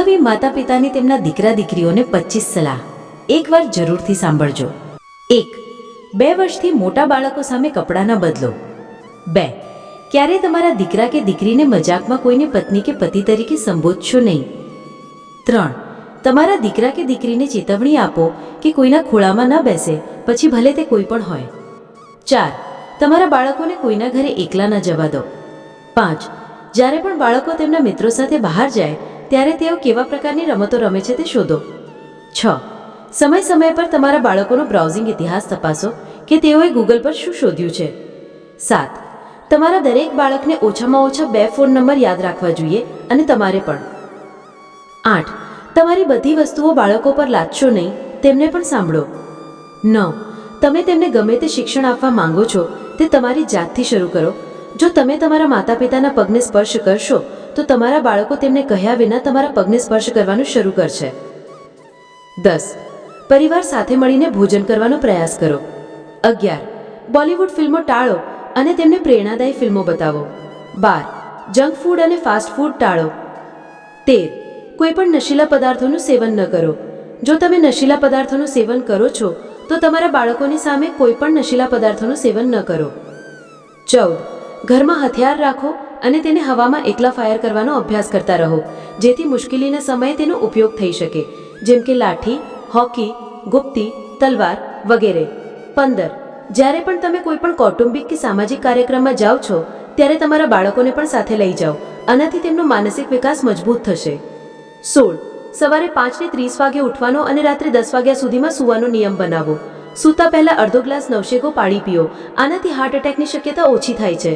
અનુભવી માતા પિતાની તેમના દીકરા દીકરીઓને પચીસ સલાહ એકવાર જરૂરથી સાંભળજો. એક, બે વર્ષથી મોટા બાળકો સામે કપડાં ન બદલો. બે, ક્યારે તમારા દીકરા કે દીકરીને મજાકમાં કોઈને પત્ની કે પતિ તરીકે સંબોધશો નહીં? ત્રણ, તમારા દીકરા કે દીકરીને ચેતવણી આપો કે કોઈના ખોળામાં ન બેસે, પછી ભલે તે કોઈ પણ હોય. ચાર, તમારા બાળકોને કોઈના ઘરે એકલા ન જવા દો. પાંચ, જ્યારે પણ બાળકો તેમના મિત્રો સાથે બહાર જાય ત્યારે તેઓ કેવા પ્રકારની રમતો રમે છે તે શોધો. છ. સમય સમય પર તમારા બાળકોનો બ્રાઉઝિંગ ઇતિહાસ તપાસો કે તેઓએ ગૂગલ પર શું શોધ્યું છે. સાત. તમારા દરેક બાળકને ઓછામાં ઓછા બે ફોન નંબર યાદ રાખવા જોઈએ અને તમારે પણ. આઠ. તમારી બધી વસ્તુઓ બાળકો પર લાદશો નહીં, તેમને પણ સાંભળો. નવ. તમે તેમને ગમે તે શિક્ષણ આપવા માંગો છો, તે તમારી જાતથી શરૂ કરો. જો તમે તમારા માતા પિતાના પગને સ્પર્શ કરશો તો તમારા બાળકો તેમને કહ્યા વિના તમારા પગને સ્પર્શ કરવાનું શરૂ કરશે. દસ. પરિવાર સાથે મળીને ભોજન કરવાનો પ્રયાસ કરો. અગિયાર. બોલિવૂડ ફિલ્મો ટાળો અને તેમને પ્રેરણાદાયી ફિલ્મો બતાવો. બાર. જંક ફૂડ અને ફાસ્ટ ફૂડ ટાળો. તેર. કોઈ પણ નશીલા પદાર્થોનું સેવન ન કરો. જો તમે નશીલા પદાર્થોનું સેવન કરો છો, તો તમારા બાળકોની સામે કોઈ પણ નશીલા પદાર્થોનું સેવન ન કરો. ચૌદ. ઘરમાં હથિયાર રાખો અને તેને હવામાં એકલા ફાયર કરવાનો અભ્યાસ કરતા રહો, જેથી મુશ્કેલીના સમયે તેનો ઉપયોગ થઈ શકે. જેમ કે લાઠી, હોકી, ગુપ્તી, તલવાર વગેરે. પંદર. જ્યારે પણ તમે કોઈ પણ કૌટુંબિક કે સામાજિક કાર્યક્રમમાં જાઓ છો, ત્યારે તમારા બાળકોને પણ સાથે લઈ જાઓ, આનાથી તેમનો માનસિક વિકાસ મજબૂત થશે. સોળ. સવારે પાંચને ત્રીસ વાગે ઉઠવાનો અને રાત્રે દસ વાગ્યા સુધીમાં સૂવાનો નિયમ બનાવો. સૂતા પહેલા અડધો ગ્લાસ નવશેકો પાણી પીઓ, આનાથી હાર્ટ એટેકની શક્યતા ઓછી થાય છે.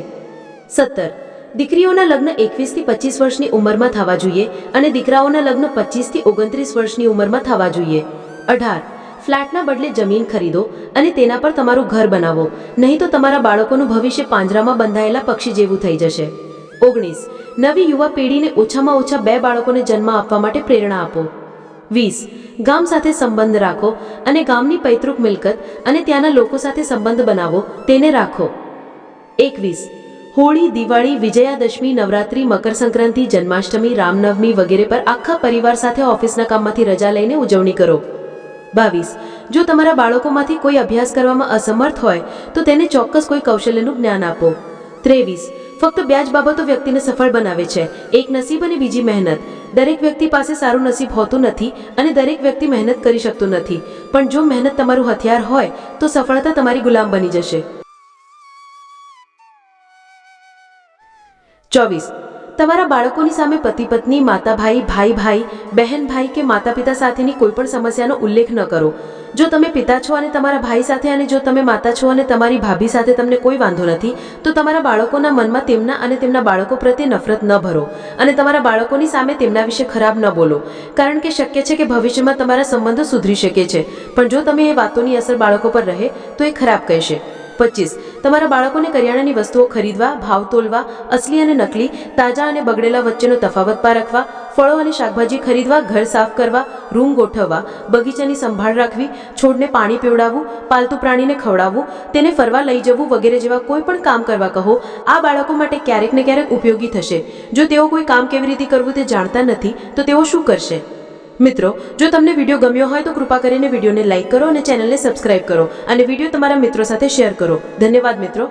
સત્તર. દીકરીઓના લગ્ન એકવીસથી પચીસ વર્ષની ઉંમરમાં થવા જોઈએ અને દીકરાઓના લગ્ન પચીસથી ઓગણત્રીસ વર્ષની ઉંમરમાં થવા જોઈએ. અઢાર. ફ્લેટના બદલે જમીન ખરીદો અને તેના પર તમારું ઘર બનાવો. નહીં તો તમારા બાળકોનું ભવિષ્ય પાંજરામાં બંધાયેલા પક્ષી જેવું થઈ જશે. ઓગણીસ. નવી યુવા પેઢીને ઓછામાં ઓછા બે બાળકોને જન્મ આપવા માટે પ્રેરણા આપો. વીસ. ગામ સાથે સંબંધ રાખો અને ગામની પૈતૃક મિલકત અને ત્યાંના લોકો સાથે સંબંધ બનાવો, તેને રાખો. એકવીસ. હોળી, દિવાળી, વિજયાદશમી, નવરાત્રી મકર સંક્રાંતિ જન્માષ્ટમી, રામનવમી વગેરે પર આખા પરિવાર સાથે ઓફિસના કામમાંથી રજા લઈને ઉજવણી કરો. બાવીસ. જો તમારા બાળકોમાંથી કોઈ અભ્યાસ કરવામાં અસમર્થ હોય, તો તેને ચોક્કસ કોઈ કૌશલ્યનું જ્ઞાન આપો. ત્રેવીસ. ફક્ત બે જ બાબતો વ્યક્તિને સફળ બનાવે છે. એક નસીબ અને બીજી મહેનત. દરેક વ્યક્તિ પાસે સારું નસીબ હોતું નથી અને દરેક વ્યક્તિ મહેનત કરી શકતું નથી. પણ જો મહેનત તમારું હથિયાર હોય, તો સફળતા તમારી ગુલામ બની જશે. ચોવીસ. તમારા બાળકોની સામે પતિ, પત્ની માતા ભાઈ ભાઈ ભાઈ બહેન, ભાઈ કે માતા પિતા સાથેની કોઈપણ સમસ્યાનો ઉલ્લેખ ન કરો. જો તમે પિતા છો અને તમારા ભાઈ સાથે અને જો તમે માતા છો અને તમારી ભાભી સાથે તમને કોઈ વાંધો નથી, તો તમારા બાળકોના મનમાં તેમના અને તેમના બાળકો પ્રત્યે નફરત ન ભરો અને તમારા બાળકોની સામે તેમના વિશે ખરાબ ન બોલો. કારણ કે શક્ય છે કે ભવિષ્યમાં તમારા સંબંધો સુધરી શકે છે. પણ જો તમે એ વાતોની અસર બાળકો પર રહે, તો એ ખરાબ કહેશે. પચીસ. તમારા બાળકોને કરિયાણાની વસ્તુઓ ખરીદવા, ભાવ તોલવા, અસલી અને નકલી, તાજા અને બગડેલા વચ્ચેનો તફાવત પારખવા ફળો અને શાકભાજી ખરીદવા, ઘર સાફ કરવા, રૂમ ગોઠવવા, બગીચાની સંભાળ રાખવી, છોડને પાણી પીવડાવવું, પાલતુ પ્રાણીને ખવડાવવું, તેને ફરવા લઈ જવું વગેરે જેવા કોઈ પણ કામ કરવા કહો, આ બાળકો માટે ક્યારેક ને ક્યારેક ઉપયોગી થશે. જો તેઓ કોઈ કામ કેવી રીતે કરવું તે જાણતા નથી, તો તેઓ શું કરશે? મિત્રો, જો તમને વીડિયો ગમ્યો હોય તો કૃપા કરીને વિડીયોને લાઇક કરો અને ચેનલને સબસ્ક્રાઇબ કરો અને વીડિયો તમારા મિત્રો સાથે શેર કરો. ધન્યવાદ મિત્રો.